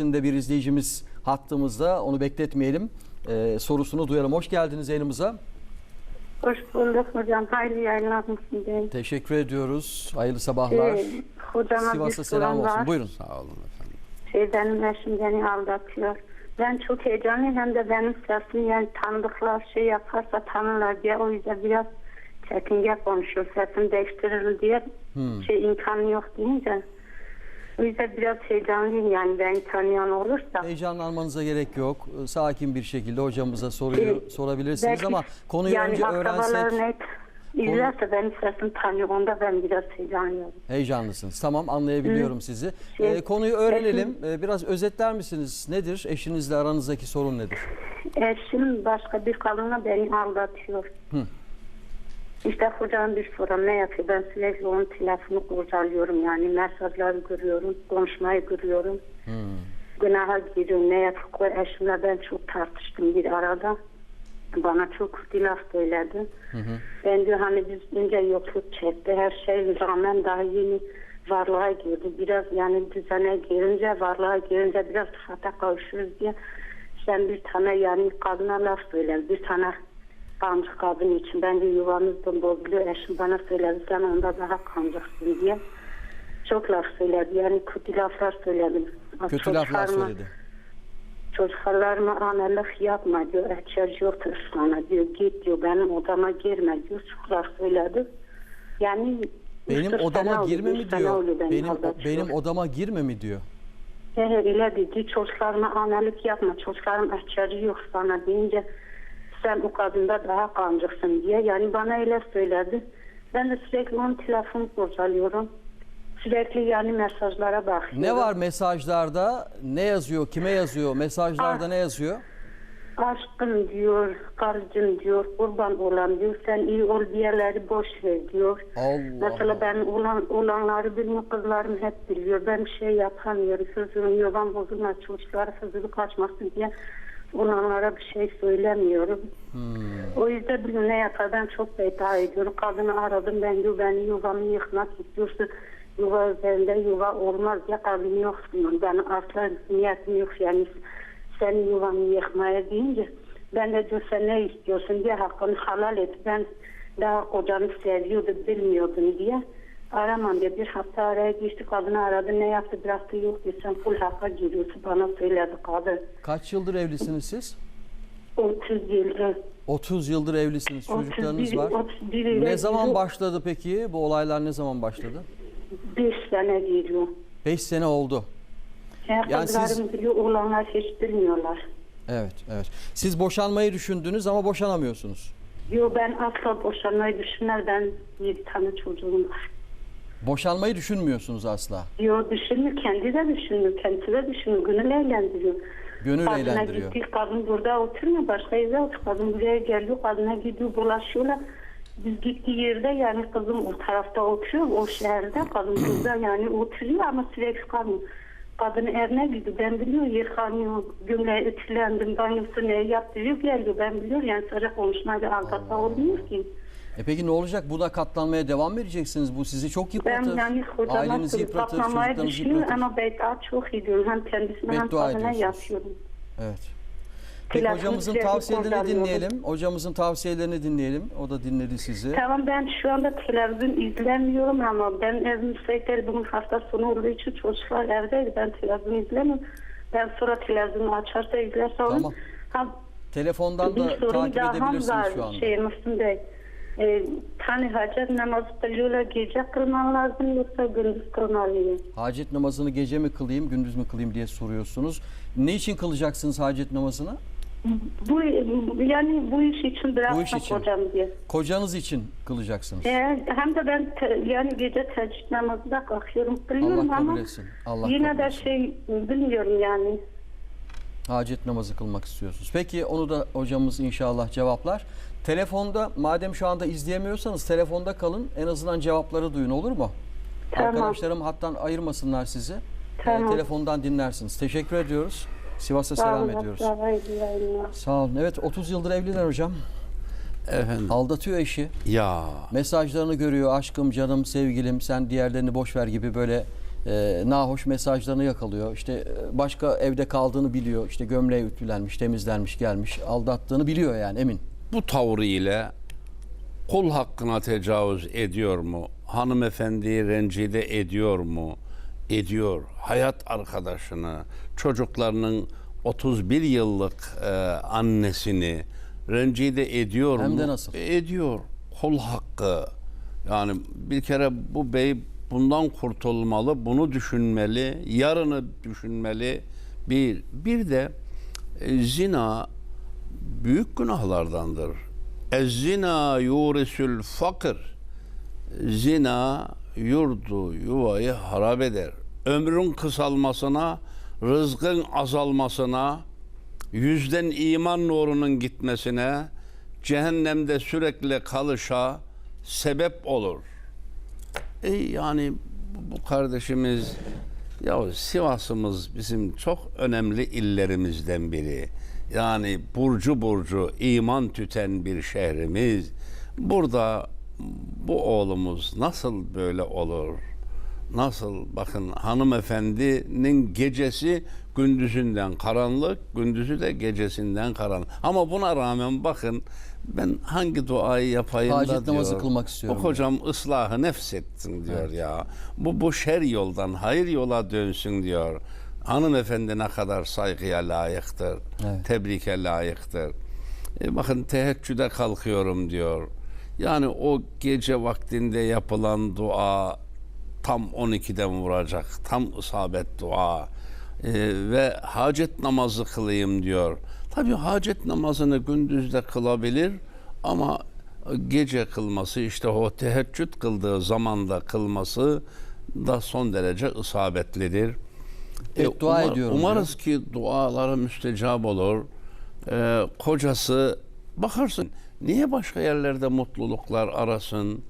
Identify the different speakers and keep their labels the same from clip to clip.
Speaker 1: Şimdi bir izleyicimiz hattımızda onu bekletmeyelim. Ee, sorusunu duyalım. Hoş geldiniz yayınımıza.
Speaker 2: Hoş bulduk hocam. Hayırlı yayınlar mısın.
Speaker 1: Teşekkür ediyoruz. Hayırlı sabahlar.
Speaker 2: Ee, hocama
Speaker 1: Sivas'a selam olsun.
Speaker 2: var.
Speaker 1: Buyurun.
Speaker 3: Sağ olun efendim.
Speaker 2: Şey, benim eşim beni aldatıyor. Ben çok heyecanlıyım hem de benim sesim yani tanıdıklar şey yaparsa tanırlar diye o yüzden biraz çekingen konuşuyor. Sesim değiştirir diye
Speaker 1: Hmm.
Speaker 2: şey imkanı yok deyince. Yüzden biraz heyecanlıyım yani beni tanıyan olursa.
Speaker 1: Heyecanlanmanıza gerek yok. Ee, Sakin bir şekilde hocamıza soruyu
Speaker 2: Ee,
Speaker 1: sorabilirsiniz
Speaker 2: Belki
Speaker 1: ama konuyu
Speaker 2: yani
Speaker 1: önce öğrensek
Speaker 2: hep izlerse benim sesim tanıyor. Onda ben biraz heyecanlıyım.
Speaker 1: heyecanlısınız. Tamam anlayabiliyorum sizi.
Speaker 2: Şey,
Speaker 1: Ee, konuyu öğrenelim. Ee, biraz özetler misiniz? Nedir? Eşinizle aranızdaki sorun nedir?
Speaker 2: Eşim başka bir kadınla beni aldatıyor. İşte hocam bir sorum ne yapıyor? Ben sürekli onun telefonu kurcalıyorum yani mesajları görüyorum, konuşmayı görüyorum.
Speaker 1: Hmm.
Speaker 2: Günaha giriyorum. Ne yapıyor? Eşimle ben çok tartıştım bir arada. Bana çok laf söyledi.
Speaker 1: Hı hı.
Speaker 2: Ben diyor hani biz önce yokluk çekti. Her şey rağmen daha yeni varlığa girdi. Biraz yani düzene girince, varlığa girince biraz hata kavuşuruz diye. Sen bir tane yani kadına laf söyledi. Bir tane kancık kadın için. Bence yuvanızdan bozuluyor. Eşim bana söyledi. Sen onda daha kancıksın diye. Çok laf söyledi. Yani kötü laflar söyledi.
Speaker 1: Kötü laflar söyledi.
Speaker 2: Çocuklarıma ameliyat yapma diyor. Ihtiyaç yoktur sana diyor. Git diyor benim odama girme diyor. Çok laf söyledi. Yani
Speaker 1: Benim odama girme mi diyor? Benim benim odama girme mi diyor?
Speaker 2: He he öyle dedi. Çocuklarıma ameliyat yapma. Çocuklarım ihtiyacı yok sana deyince sen o kadında daha kancıksın diye. Yani bana öyle söyledi. Ben de sürekli onun telefonu kurcalıyorum. Sürekli yani mesajlara bakıyorum.
Speaker 1: Ne var mesajlarda? Ne yazıyor? Kime yazıyor? Mesajlarda
Speaker 2: Ah.
Speaker 1: ne yazıyor?
Speaker 2: Aşkım diyor, karıcığım diyor, kurban olan diyor, sen iyi ol diğerleri boş ver diyor.
Speaker 1: Allah
Speaker 2: Mesela ben olan, olanları bilmiyor, kızlarım hep biliyor. Ben bir şey yapamıyorum, sözüm yuvam bozulmaz, çocuklara sözümü kaçmasın diye olanlara bir şey söylemiyorum.
Speaker 1: Hmm.
Speaker 2: O yüzden bilmiyorum ne yapar, ben çok beyta ediyorum. Kadını aradım, ben diyor, beni yuvamı yıkmak istiyorsun. Yuva üzerinde yuva olmaz ya kadın yoksun. Ben asla niyetim yok yani senin yuvanı yıkmaya deyince ben de diyor sen ne istiyorsun diye hakkını halal et. Ben daha kocanı seviyordu bilmiyordum diye. Aramam diye bir hafta araya geçti kadını aradı ne yaptı bıraktı yok diyor sen full hakka giriyorsun bana söyledi kadın.
Speaker 1: Kaç yıldır evlisiniz siz?
Speaker 2: 30 yıldır
Speaker 1: 30 yıldır evlisiniz. Çocuklarınız
Speaker 2: 31
Speaker 1: var.
Speaker 2: 31 ile
Speaker 1: Ne zaman başladı peki? Bu olaylar ne zaman başladı?
Speaker 2: 5 sene giriyor.
Speaker 1: 5 sene oldu.
Speaker 2: Her
Speaker 1: Yani siz-
Speaker 2: biliyor olanlar hiç bilmiyorlar.
Speaker 1: Evet, evet. Siz boşanmayı düşündünüz ama boşanamıyorsunuz.
Speaker 2: Yo ben asla boşanmayı düşünmez. Ben 7 tane çocuğum var.
Speaker 1: Boşanmayı düşünmüyorsunuz asla.
Speaker 2: Yo düşünmüyor. Kendi de düşünmüyor. Kendisi de düşünmüyor. Gönül eğlendiriyor.
Speaker 1: Gönül
Speaker 2: Kadına
Speaker 1: eğlendiriyor.
Speaker 2: gittik. Kadın burada oturmuyor. Başka yerde oturuyor. Kadın buraya geliyor. Kadına gidiyor. Bulaşıyorlar. Biz gittiği yerde yani kızım o tarafta oturuyor. O şehirde. Kadın burada yani oturuyor ama sürekli kalmıyor. Kadın evine gidiyor. Ben biliyorum yıkanıyor. Gömleği ütülendim. Banyosu ne yaptırıyor geliyor. Ben biliyorum yani sadece konuşmayla aldatma olmuyor ki.
Speaker 1: E peki ne olacak? Buna katlanmaya devam mı edeceksiniz? Bu sizi çok
Speaker 2: Ben
Speaker 1: yıpratır.
Speaker 2: yani hocama
Speaker 1: Ailenizi yıpratır,
Speaker 2: katlanmayı
Speaker 1: çocuklarınızı
Speaker 2: düşünüyorum
Speaker 1: yıpratır.
Speaker 2: ama beyta çok ediyorum. Hem kendisine hem
Speaker 1: Beddua
Speaker 2: kadına
Speaker 1: ediyorsunuz.
Speaker 2: yapıyorum.
Speaker 1: Evet. Peki hocamızın
Speaker 2: sürekli
Speaker 1: tavsiyelerini dinleyelim. Hocamızın tavsiyelerini dinleyelim. O da dinledi sizi.
Speaker 2: Tamam ben şu anda televizyon izlemiyorum ama ben evim müsaitler bugün hafta sonu olduğu için çocuklar evdeydi. Ben televizyon izlemiyorum. Ben sonra televizyonu açarsa izlerse.
Speaker 1: Tamam.
Speaker 2: Ha,
Speaker 1: Telefondan da
Speaker 2: sorum
Speaker 1: takip
Speaker 2: daha
Speaker 1: edebilirsiniz
Speaker 2: var.
Speaker 1: şu anda.
Speaker 2: Şey Müslüm Bey. E, tane hacet namazı kılıyorlar gece kılman lazım yoksa gündüz kılmalıyım.
Speaker 1: Hacet namazını gece mi kılayım, gündüz mü kılayım diye soruyorsunuz. Ne için kılacaksınız hacet namazını?
Speaker 2: Bu yani bu iş için bırakmak
Speaker 1: Bu iş için.
Speaker 2: hocam diye.
Speaker 1: Kocanız için kılacaksınız.
Speaker 2: Ee, hem de ben te- yani gece teheccüd namazı da kalkıyorum kılıyorum
Speaker 1: Allah
Speaker 2: ama
Speaker 1: etsin. Allah
Speaker 2: yine de
Speaker 1: etsin.
Speaker 2: şey bilmiyorum yani.
Speaker 1: Hacet namazı kılmak istiyorsunuz. Peki onu da hocamız inşallah cevaplar. Telefonda madem şu anda izleyemiyorsanız telefonda kalın. En azından cevapları duyun olur mu?
Speaker 2: Tamam.
Speaker 1: Arkadaşlarım hattan ayırmasınlar sizi. Ee,
Speaker 2: Tamam.
Speaker 1: telefondan dinlersiniz. Teşekkür ediyoruz. Sivas'a selam
Speaker 2: olun,
Speaker 1: ediyoruz.
Speaker 2: sağ olun.
Speaker 1: Sağ olun. Evet 30 yıldır evliler hocam.
Speaker 3: Efendim
Speaker 1: Aldatıyor eşi.
Speaker 3: ya
Speaker 1: Mesajlarını görüyor. Aşkım, canım, sevgilim, sen diğerlerini boş ver gibi böyle e, nahoş mesajlarını yakalıyor. İşte e, başka evde kaldığını biliyor. İşte gömleği ütülenmiş, temizlenmiş, gelmiş. Aldattığını biliyor yani emin.
Speaker 3: Bu tavrı ile kul hakkına tecavüz ediyor mu? Hanımefendiyi rencide ediyor mu? Ediyor. Hayat arkadaşını, çocuklarının 31 yıllık e, annesini rencide ediyor
Speaker 1: Hem
Speaker 3: mu?
Speaker 1: de nasıl?
Speaker 3: Ediyor. Kul hakkı. Yani bir kere bu bey bundan kurtulmalı, bunu düşünmeli, yarını düşünmeli. Bir, bir de e, zina büyük günahlardandır. Ez-zina yurisül fakir. Zina yurdu, yuvayı harap eder. Ömrün kısalmasına, rızkın azalmasına, yüzden iman nurunun gitmesine, cehennemde sürekli kalışa sebep olur. E yani bu- kardeşimiz ya Sivas'ımız bizim çok önemli illerimizden biri. Yani burcu burcu iman tüten bir şehrimiz. Burada bu oğlumuz nasıl böyle olur? Nasıl bakın hanımefendinin gecesi gündüzünden karanlık, gündüzü de gecesinden karanlık. Ama buna rağmen bakın ben hangi duayı yapayım da
Speaker 1: Hacet namazı
Speaker 3: diyor.
Speaker 1: kılmak istiyorum
Speaker 3: O kocam ıslahı nefsetsin diyor ya. Bu bu şer yoldan hayır yola dönsün diyor. Hanımefendi ne kadar saygıya layıktır.
Speaker 1: Evet.
Speaker 3: Tebrike layıktır. E bakın teheccüde kalkıyorum diyor. Yani o gece vaktinde yapılan dua tam 12'den vuracak. Tam isabet dua. E, ve hacet namazı kılayım diyor. Tabii hacet namazını gündüzde kılabilir ama gece kılması işte o teheccüd kıldığı zamanda kılması da son derece isabetlidir.
Speaker 1: Evet, dua ediyorum
Speaker 3: Umarız ki duaları müstecap olur. Ee, kocası bakarsın niye başka yerlerde mutluluklar arasın?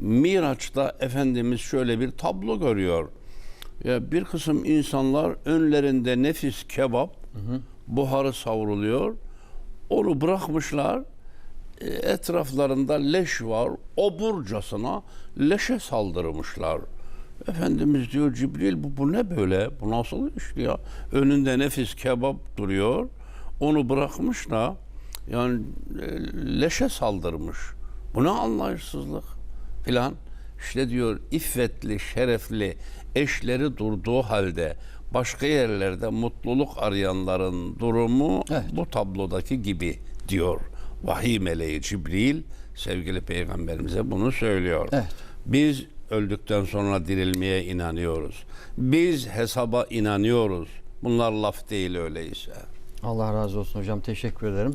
Speaker 3: Miraç'ta Efendimiz şöyle bir tablo görüyor. Ya bir kısım insanlar önlerinde nefis kebap buharı savruluyor. Onu bırakmışlar. E, Etraflarında leş var. Oburcasına leşe saldırmışlar. Efendimiz diyor Cibril bu, bu ne böyle? Bu nasıl iş ya? Önünde nefis kebap duruyor. Onu bırakmış da yani e, leşe saldırmış. Bu ne anlayışsızlık filan. İşte diyor iffetli, şerefli eşleri durduğu halde başka yerlerde mutluluk arayanların durumu
Speaker 1: Evet.
Speaker 3: bu tablodaki gibi diyor. Vahiy meleği Cibril sevgili peygamberimize bunu söylüyor.
Speaker 1: Evet.
Speaker 3: Biz öldükten sonra dirilmeye inanıyoruz. Biz hesaba inanıyoruz. Bunlar laf değil öyleyse.
Speaker 1: Allah razı olsun hocam. Teşekkür ederim.